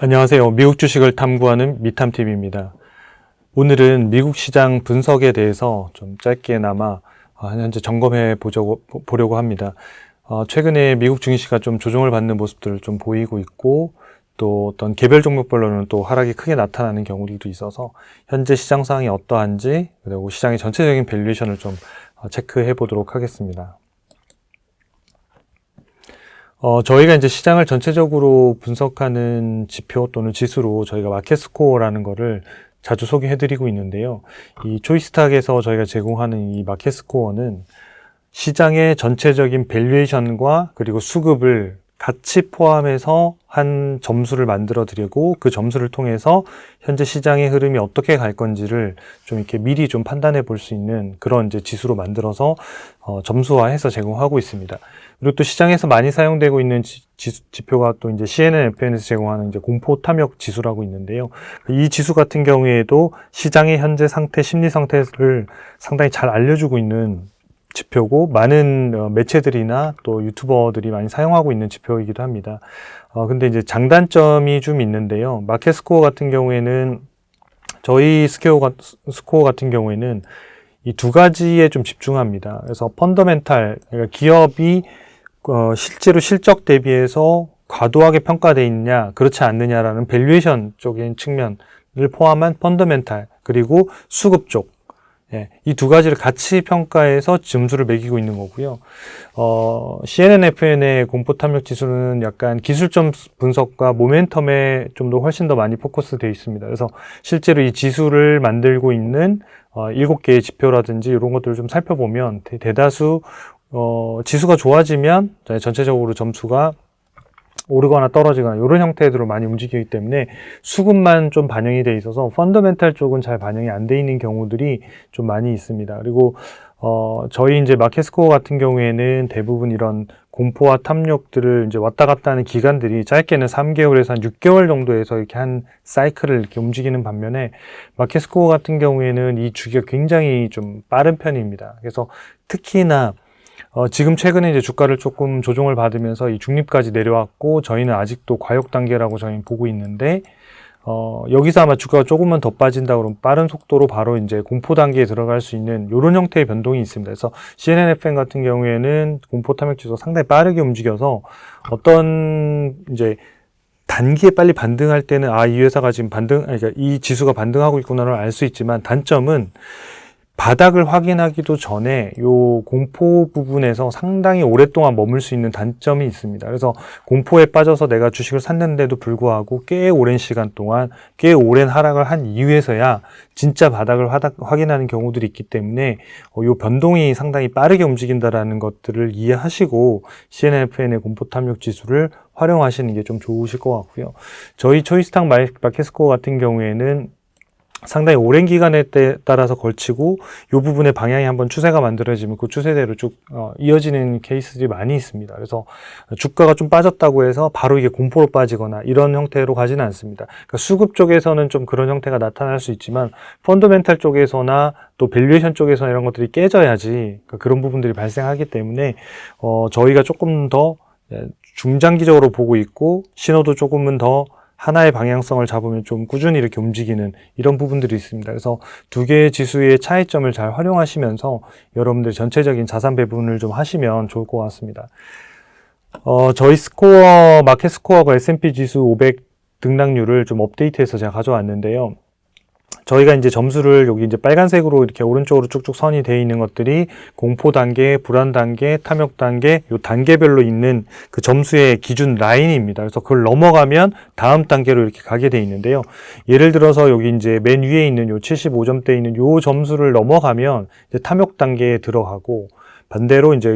안녕하세요. 미국 주식을 탐구하는 미탐TV입니다. 오늘은 미국 시장 분석에 대해서 좀 짧게나마 어, 현재 점검해 보자고, 보- 보려고 합니다. 어, 최근에 미국 증시가 좀 조정을 받는 모습들을 좀 보이고 있고 또 어떤 개별 종목별로는 또 하락이 크게 나타나는 경우들도 있어서 현재 시장 상황이 어떠한지 그리고 시장의 전체적인 밸류에이션을 좀 어, 체크해 보도록 하겠습니다. 어, 저희가 이제 시장을 전체적으로 분석하는 지표 또는 지수로 저희가 마켓스코어라는 거를 자주 소개해드리고 있는데요. 이 초이스탁에서 저희가 제공하는 이 마켓스코어는 시장의 전체적인 밸류에이션과 그리고 수급을 같이 포함해서 한 점수를 만들어 드리고 그 점수를 통해서 현재 시장의 흐름이 어떻게 갈 건지를 좀 이렇게 미리 좀 판단해 볼 수 있는 그런 이제 지수로 만들어서 어, 점수화해서 제공하고 있습니다. 그리고 또 시장에서 많이 사용되고 있는 지, 지, 표가또 이제 CNN, FN에서 제공하는 이제 공포 탐욕 지수라고 있는데요. 이 지수 같은 경우에도 시장의 현재 상태, 심리 상태를 상당히 잘 알려주고 있는 지표고 많은 어, 매체들이나 또 유튜버들이 많이 사용하고 있는 지표이기도 합니다. 어, 근데 이제 장단점이 좀 있는데요. 마켓 스코어 같은 경우에는 저희 스코어, 가- 스코어 같은 경우에는 이 두 가지에 좀 집중합니다. 그래서 펀더멘탈, 그러니까 기업이 어, 실제로 실적 대비해서 과도하게 평가돼 있냐, 그렇지 않느냐라는 밸류에이션 쪽인 측면을 포함한 펀더멘탈, 그리고 수급 쪽, 예, 이 두 가지를 같이 평가해서 점수를 매기고 있는 거고요. 어, CNN, FN의 공포 탐욕 지수는 약간 기술점 분석과 모멘텀에 좀 더 훨씬 더 많이 포커스 되어 있습니다. 그래서 실제로 이 지수를 만들고 있는 어, 개의 지표라든지 이런 것들을 좀 살펴보면 대, 대다수 어, 지수가 좋아지면 전체적으로 점수가 오르거나 떨어지거나 이런 형태로 많이 움직이기 때문에 수급만 좀 반영이 돼 있어서 펀더멘탈 쪽은 잘 반영이 안 돼 있는 경우들이 좀 많이 있습니다. 그리고 어, 저희 이제 마켓스코어 같은 경우에는 대부분 이런 공포와 탐욕들을 이제 왔다 갔다 하는 기간들이 짧게는 3개월에서 한 6개월 정도에서 이렇게 한 사이클을 이렇게 움직이는 반면에 마켓스코어 같은 경우에는 이 주기가 굉장히 좀 빠른 편입니다. 그래서 특히나 어, 지금 최근에 이제 주가를 조금 조정을 받으면서 이 중립까지 내려왔고 저희는 아직도 과욕 단계라고 저희는 보고 있는데 어, 여기서 아마 주가가 조금만 더 빠진다 그러면 빠른 속도로 바로 이제 공포 단계에 들어갈 수 있는 이런 형태의 변동이 있습니다. 그래서 CNNFN 같은 경우에는 공포 탐욕 지수가 상당히 빠르게 움직여서 어떤 이제 단기에 빨리 반등할 때는 아 이 회사가 지금 반등 그러니까 이 지수가 반등하고 있구나를 알 수 있지만 단점은 바닥을 확인하기도 전에 요 공포 부분에서 상당히 오랫동안 머물 수 있는 단점이 있습니다. 그래서 공포에 빠져서 내가 주식을 샀는데도 불구하고 꽤 오랜 시간 동안 꽤 오랜 하락을 한 이후에서야 진짜 바닥을 확인하는 경우들이 있기 때문에 어, 요 변동이 상당히 빠르게 움직인다라는 것들을 이해하시고 CNFN의 공포 탐욕 지수를 활용하시는 게 좀 좋으실 것 같고요. 저희 초이스탁 마켓스코어 같은 경우에는 상당히 오랜 기간에 때- 따라서 걸치고 이 부분의 방향이 한번 추세가 만들어지면 그 추세대로 쭉 어, 이어지는 케이스들이 많이 있습니다. 그래서 주가가 좀 빠졌다고 해서 바로 이게 공포로 빠지거나 이런 형태로 가지는 않습니다. 그러니까 수급 쪽에서는 좀 그런 형태가 나타날 수 있지만 펀더멘탈 쪽에서나 또 밸류에이션 쪽에서 이런 것들이 깨져야지 그러니까 그런 부분들이 발생하기 때문에 어, 저희가 조금 더 예, 중장기적으로 보고 있고 신호도 조금은 더 하나의 방향성을 잡으면 좀 꾸준히 이렇게 움직이는 이런 부분들이 있습니다. 그래서 두 개의 지수의 차이점을 잘 활용하시면서 여러분들 전체적인 자산 배분을 좀 하시면 좋을 것 같습니다. 어, 저희 스코어, 마켓 스코어가 S&P 지수 500 등락률을 좀 업데이트해서 제가 가져왔는데요. 저희가 이제 점수를 여기 이제 빨간색으로 이렇게 오른쪽으로 쭉쭉 선이 되어 있는 것들이 공포 단계, 불안 단계, 탐욕 단계, 요 단계별로 있는 그 점수의 기준 라인입니다. 그래서 그걸 넘어가면 다음 단계로 이렇게 가게 돼 있는데요. 예를 들어서 여기 이제 맨 위에 있는 요 75점대 있는 요 점수를 넘어가면 이제 탐욕 단계에 들어가고 반대로 이제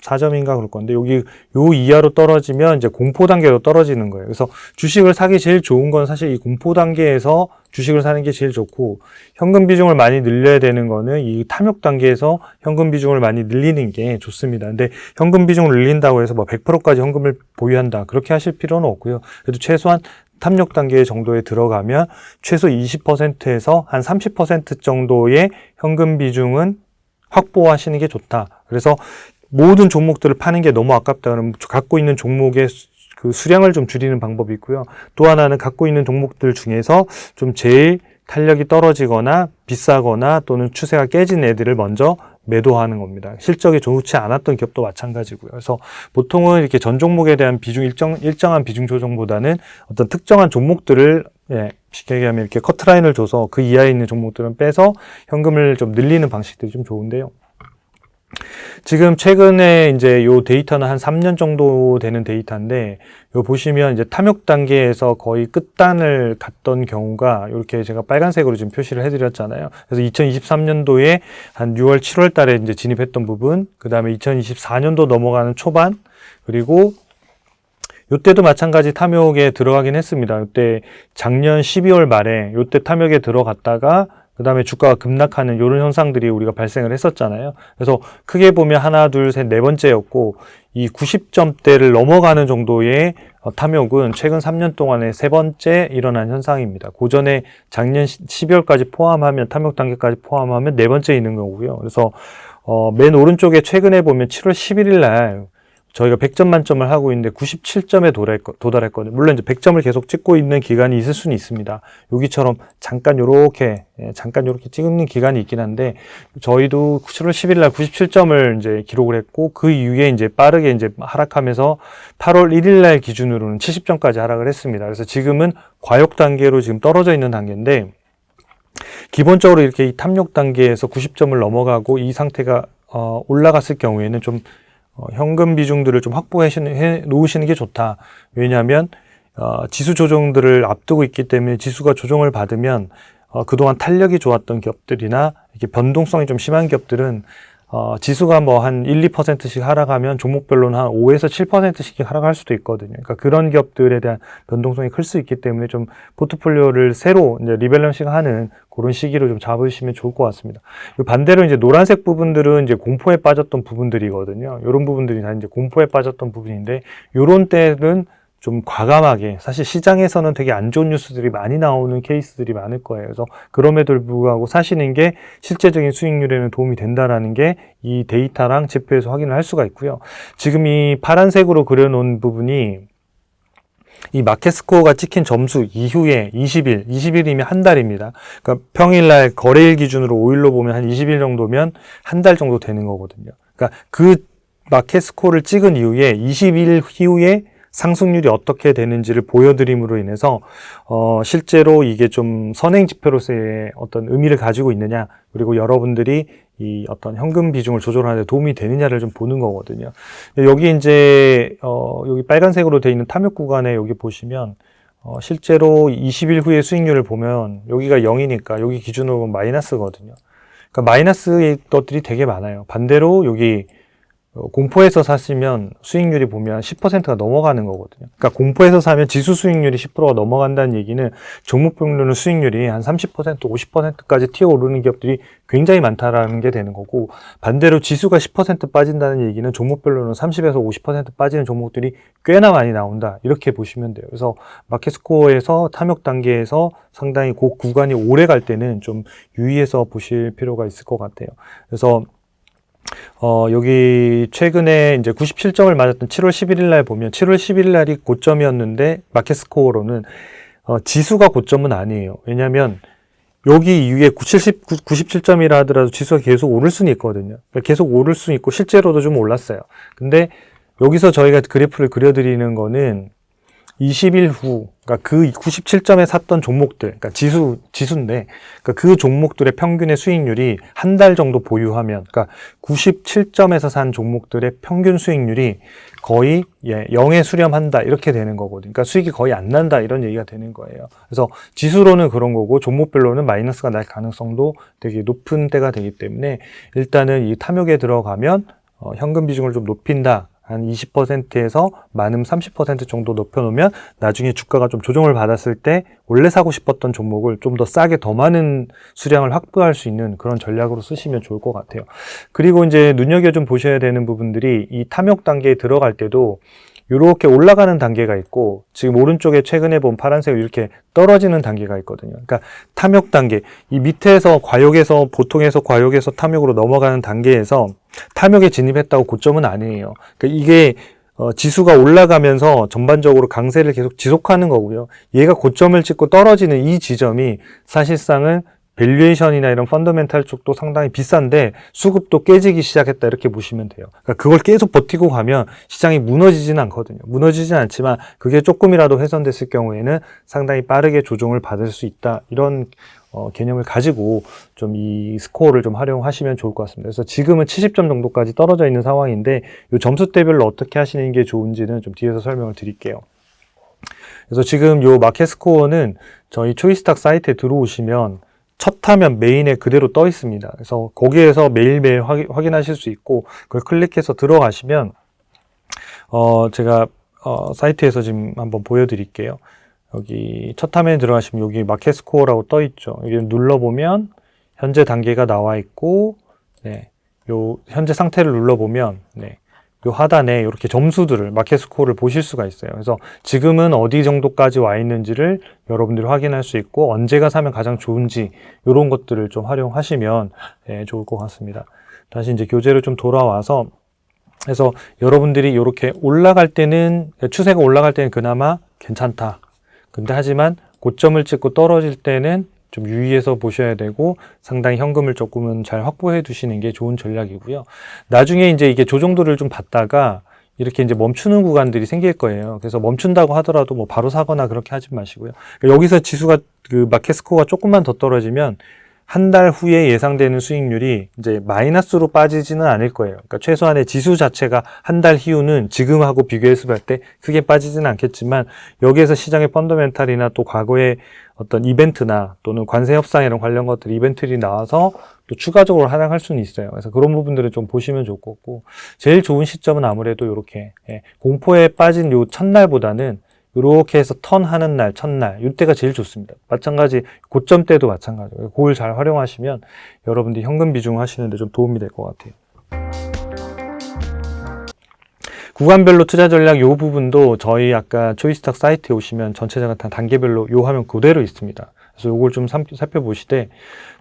24점인가 그럴 건데 여기 요 이하로 떨어지면 이제 공포 단계로 떨어지는 거예요. 그래서 주식을 사기 제일 좋은 건 사실 이 공포 단계에서 주식을 사는 게 제일 좋고 현금 비중을 많이 늘려야 되는 거는 이 탐욕 단계에서 현금 비중을 많이 늘리는 게 좋습니다. 근데 현금 비중을 늘린다고 해서 뭐 100%까지 현금을 보유한다 그렇게 하실 필요는 없고요. 그래도 최소한 탐욕 단계 정도에 들어가면 최소 20%에서 한 30% 정도의 현금 비중은 확보하시는 게 좋다. 그래서 모든 종목들을 파는 게 너무 아깝다 그러면 갖고 있는 종목의 수- 그 수량을 좀 줄이는 방법이 있고요. 또 하나는 갖고 있는 종목들 중에서 좀 제일 탄력이 떨어지거나 비싸거나 또는 추세가 깨진 애들을 먼저 매도하는 겁니다. 실적이 좋지 않았던 기업도 마찬가지고요. 그래서 보통은 이렇게 전 종목에 대한 비중 일정 일정한 비중 조정보다는 어떤 특정한 종목들을 예, 쉽게 얘기하면 이렇게 커트라인을 줘서 그 이하에 있는 종목들은 빼서 현금을 좀 늘리는 방식들이 좀 좋은데요. 지금 최근에 이제 요 데이터는 한 3년 정도 되는 데이터인데 요 보시면 이제 탐욕 단계에서 거의 끝단을 갔던 경우가 이렇게 제가 빨간색으로 지금 표시를 해드렸잖아요. 그래서 2023년도에 한 6월, 7월 달에 이제 진입했던 부분, 그 다음에 2024년도 넘어가는 초반, 그리고 요때도 마찬가지 탐욕에 들어가긴 했습니다. 요때 작년 12월 말에 요때 탐욕에 들어갔다가 그 다음에 주가가 급락하는 이런 현상들이 우리가 발생을 했었잖아요. 그래서 크게 보면 하나, 둘, 셋, 네 번째였고 이 90점대를 넘어가는 정도의 어, 탐욕은 최근 3년 동안에 세 번째 일어난 현상입니다. 고전에 작년 12월까지 포함하면 탐욕 단계까지 포함하면 네 번째 있는 거고요. 그래서 어, 맨 오른쪽에 최근에 보면 7월 11일 날 저희가 100점 만점을 하고 있는데 97점에 도달했거든요. 물론 이제 100점을 계속 찍고 있는 기간이 있을 수는 있습니다. 여기처럼 잠깐 요렇게 예, 잠깐 요렇게 찍는 기간이 있긴 한데 저희도 7월 10일 날 97점을 이제 기록을 했고 그 이후에 이제 빠르게 이제 하락하면서 8월 1일 날 기준으로는 70점까지 하락을 했습니다. 그래서 지금은 과욕 단계로 지금 떨어져 있는 단계인데 기본적으로 이렇게 이 탐욕 단계에서 90점을 넘어가고 이 상태가 어, 올라갔을 경우에는 좀 어, 현금 비중들을 좀 확보해 놓으시는 게 좋다. 왜냐하면 어, 지수 조정들을 앞두고 있기 때문에 지수가 조정을 받으면 어, 그동안 탄력이 좋았던 기업들이나 이렇게 변동성이 좀 심한 기업들은 어, 지수가 뭐 한 1, 2%씩 하락하면 종목별로는 한 5에서 7%씩 하락할 수도 있거든요. 그러니까 그런 기업들에 대한 변동성이 클 수 있기 때문에 좀 포트폴리오를 새로 이제 리밸런싱 하는 그런 시기로 좀 잡으시면 좋을 것 같습니다. 반대로 이제 노란색 부분들은 이제 공포에 빠졌던 부분들이거든요. 이런 부분들이 다 이제 공포에 빠졌던 부분인데 요런 때는 좀 과감하게 사실 시장에서는 되게 안 좋은 뉴스들이 많이 나오는 케이스들이 많을 거예요. 그래서 그럼에도 불구하고 사시는 게 실제적인 수익률에는 도움이 된다라는 게 이 데이터랑 지표에서 확인을 할 수가 있고요. 지금 이 파란색으로 그려놓은 부분이 이 마켓 스코어가 찍힌 점수 이후에 20일, 20일이면 한 달입니다. 그러니까 평일날 거래일 기준으로 5일로 보면 한 20일 정도면 한 달 정도 되는 거거든요. 그러니까 그 마켓 스코어를 찍은 이후에 20일 이후에 상승률이 어떻게 되는지를 보여드림으로 인해서 어, 실제로 이게 좀 선행 지표로서의 어떤 의미를 가지고 있느냐 그리고 여러분들이 이 어떤 현금 비중을 조절하는 데 도움이 되느냐를 좀 보는 거거든요. 여기 이제 어, 여기 빨간색으로 되어 있는 탐욕 구간에 여기 보시면 어, 실제로 20일 후의 수익률을 보면 여기가 0이니까 여기 기준으로 보면 마이너스거든요. 그러니까 마이너스의 것들이 되게 많아요. 반대로 여기 어, 공포에서 사시면 수익률이 보면 10%가 넘어가는 거거든요. 그러니까 공포에서 사면 지수 수익률이 10%가 넘어간다는 얘기는 종목별로는 수익률이 한 30%, 50%까지 튀어 오르는 기업들이 굉장히 많다라는 게 되는 거고 반대로 지수가 10% 빠진다는 얘기는 종목별로는 30에서 50% 빠지는 종목들이 꽤나 많이 나온다. 이렇게 보시면 돼요. 그래서 마켓스코어에서 탐욕 단계에서 상당히 그 구간이 오래 갈 때는 좀 유의해서 보실 필요가 있을 것 같아요. 그래서 어, 여기 최근에 이제 97점을 맞았던 7월 11일 날 보면 7월 11일 날이 고점이었는데 마켓 스코어로는 어, 지수가 고점은 아니에요. 왜냐하면 여기 이후에 90, 97점이라 하더라도 지수가 계속 오를 수는 있거든요. 그러니까 계속 오를 수는 있고 실제로도 좀 올랐어요. 근데 여기서 저희가 그래프를 그려드리는 거는 20일 후, 그러니까 그 97점에 샀던 종목들, 그러니까 지수, 지수인데, 그러니까 그 종목들의 평균의 수익률이 한 달 정도 보유하면, 그러니까 97점에서 산 종목들의 평균 수익률이 거의 예, 0에 수렴한다, 이렇게 되는 거거든요. 그러니까 수익이 거의 안 난다, 이런 얘기가 되는 거예요. 그래서 지수로는 그런 거고, 종목별로는 마이너스가 날 가능성도 되게 높은 때가 되기 때문에, 일단은 이 탐욕에 들어가면, 어, 현금 비중을 좀 높인다. 한 20%에서 많음 30% 정도 높여놓으면 나중에 주가가 좀 조정을 받았을 때 원래 사고 싶었던 종목을 좀 더 싸게 더 많은 수량을 확보할 수 있는 그런 전략으로 쓰시면 좋을 것 같아요. 그리고 이제 눈여겨 좀 보셔야 되는 부분들이 이 탐욕 단계에 들어갈 때도 이렇게 올라가는 단계가 있고 지금 오른쪽에 최근에 본 파란색 이렇게 떨어지는 단계가 있거든요. 그러니까 탐욕 단계 이 밑에서 과욕에서 보통에서 과욕에서 탐욕으로 넘어가는 단계에서 탐욕에 진입했다고 고점은 아니에요. 그러니까 이게 어, 지수가 올라가면서 전반적으로 강세를 계속 지속하는 거고요. 얘가 고점을 찍고 떨어지는 이 지점이 사실상은 밸류에이션이나 이런 펀더멘탈 쪽도 상당히 비싼데 수급도 깨지기 시작했다 이렇게 보시면 돼요. 그러니까 그걸 계속 버티고 가면 시장이 무너지지는 않거든요. 무너지지는 않지만 그게 조금이라도 훼손됐을 경우에는 상당히 빠르게 조정을 받을 수 있다 이런 어, 개념을 가지고 좀 이 스코어를 좀 활용하시면 좋을 것 같습니다. 그래서 지금은 70점 정도까지 떨어져 있는 상황인데 이 점수대별로 어떻게 하시는 게 좋은지는 좀 뒤에서 설명을 드릴게요. 그래서 지금 요 마켓 스코어는 저희 초이스탁 사이트에 들어오시면 첫 화면 메인에 그대로 떠 있습니다. 그래서 거기에서 매일매일 확인, 확인 하실 수 있고 그걸 클릭해서 들어가시면 어 제가 어 사이트에서 지금 한번 보여드릴게요. 여기 첫 화면에 들어가시면 여기 마켓 스코어라고 떠 있죠. 여기 눌러보면 현재 단계가 나와 있고 네. 요 현재 상태를 눌러보면 네. 요 하단에 이렇게 점수들을 마켓 스코어를 보실 수가 있어요. 그래서 지금은 어디 정도까지 와 있는지를 여러분들이 확인할 수 있고 언제가 사면 가장 좋은지 이런 것들을 좀 활용하시면 예, 좋을 것 같습니다. 다시 이제 교재로 좀 돌아와서 그래서 여러분들이 이렇게 올라갈 때는 추세가 올라갈 때는 그나마 괜찮다. 근데 하지만 고점을 찍고 떨어질 때는 좀 유의해서 보셔야 되고 상당히 현금을 조금은 잘 확보해 두시는 게 좋은 전략이고요. 나중에 이제 이게 조정도를 좀 받다가 이렇게 이제 멈추는 구간들이 생길 거예요. 그래서 멈춘다고 하더라도 뭐 바로 사거나 그렇게 하지 마시고요. 그러니까 여기서 지수가 그 마켓 스코어가 조금만 더 떨어지면 한 달 후에 예상되는 수익률이 이제 마이너스로 빠지지는 않을 거예요. 그러니까 최소한의 지수 자체가 한 달 이후는 지금하고 비교했을 때 크게 빠지지는 않겠지만 여기에서 시장의 펀더멘탈이나 또 과거의 어떤 이벤트나 또는 관세 협상 이런 관련 것들 이벤트들이 나와서 또 추가적으로 하락할 수는 있어요. 그래서 그런 부분들을 좀 보시면 좋을 것 같고 제일 좋은 시점은 아무래도 이렇게 예, 공포에 빠진 요 첫날보다는 이렇게 해서 턴 하는 날, 첫날, 이때가 제일 좋습니다. 마찬가지 고점 때도 마찬가지예요. 그걸 잘 활용하시면 여러분들이 현금 비중 하시는데 좀 도움이 될 것 같아요. 구간별로 투자 전략 요 부분도 저희 아까 초이스탁 사이트에 오시면 전체적인 다 단계별로 요 화면 그대로 있습니다. 그래서 요걸 좀 삼- 살펴보시되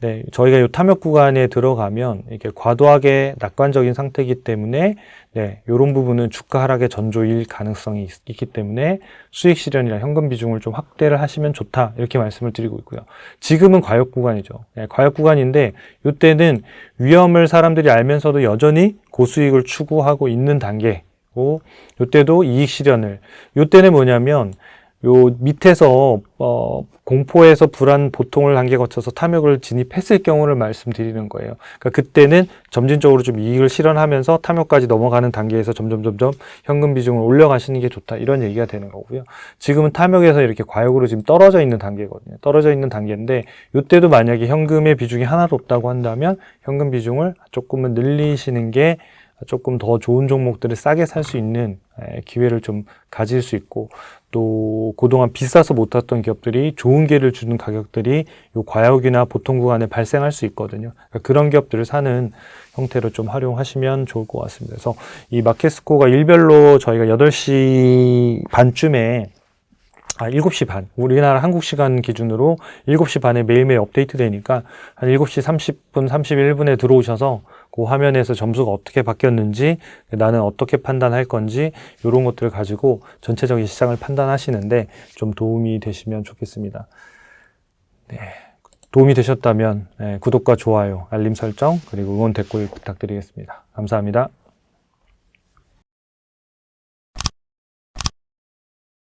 네, 저희가 요 탐욕 구간에 들어가면 이게 과도하게 낙관적인 상태이기 때문에 네, 요런 부분은 주가 하락의 전조일 가능성이 있, 기 때문에 수익 실현이나 현금 비중을 좀 확대를 하시면 좋다 이렇게 말씀을 드리고 있고요. 지금은 과역 구간이죠. 네, 과역 구간인데 이때는 위험을 사람들이 알면서도 여전히 고수익을 추구하고 있는 단계 고 이때도 이익 실현을 이때는 뭐냐면 요 밑에서 어 공포에서 불안 보통을 단계 거쳐서 탐욕을 진입했을 경우를 말씀드리는 거예요. 그러니까 그때는 점진적으로 좀 이익을 실현하면서 탐욕까지 넘어가는 단계에서 점점 점점 현금 비중을 올려가시는 게 좋다 이런 얘기가 되는 거고요. 지금은 탐욕에서 이렇게 과욕으로 지금 떨어져 있는 단계거든요. 떨어져 있는 단계인데 이때도 만약에 현금의 비중이 하나도 없다고 한다면 현금 비중을 조금은 늘리시는 게 조금 더 좋은 종목들을 싸게 살 수 있는 에, 기회를 좀 가질 수 있고 또 그동안 비싸서 못 탔던 기업들이 좋은 기회를 주는 가격들이 요 과역이나 보통 구간에 발생할 수 있거든요. 그러니까 그런 기업들을 사는 형태로 좀 활용하시면 좋을 것 같습니다. 그래서 이 마켓스코가 일별로 저희가 8시 반쯤에 아, 7시 반. 우리나라 한국 시간 기준으로 7시 반에 매일매일 업데이트 되니까 한 7시 30분, 31분에 들어오셔서 그 화면에서 점수가 어떻게 바뀌었는지 나는 어떻게 판단할 건지 이런 것들을 가지고 전체적인 시장을 판단하시는데 좀 도움이 되시면 좋겠습니다. 네. 도움이 되셨다면 네, 구독과 좋아요, 알림 설정 그리고 응원 댓글 부탁드리겠습니다. 감사합니다.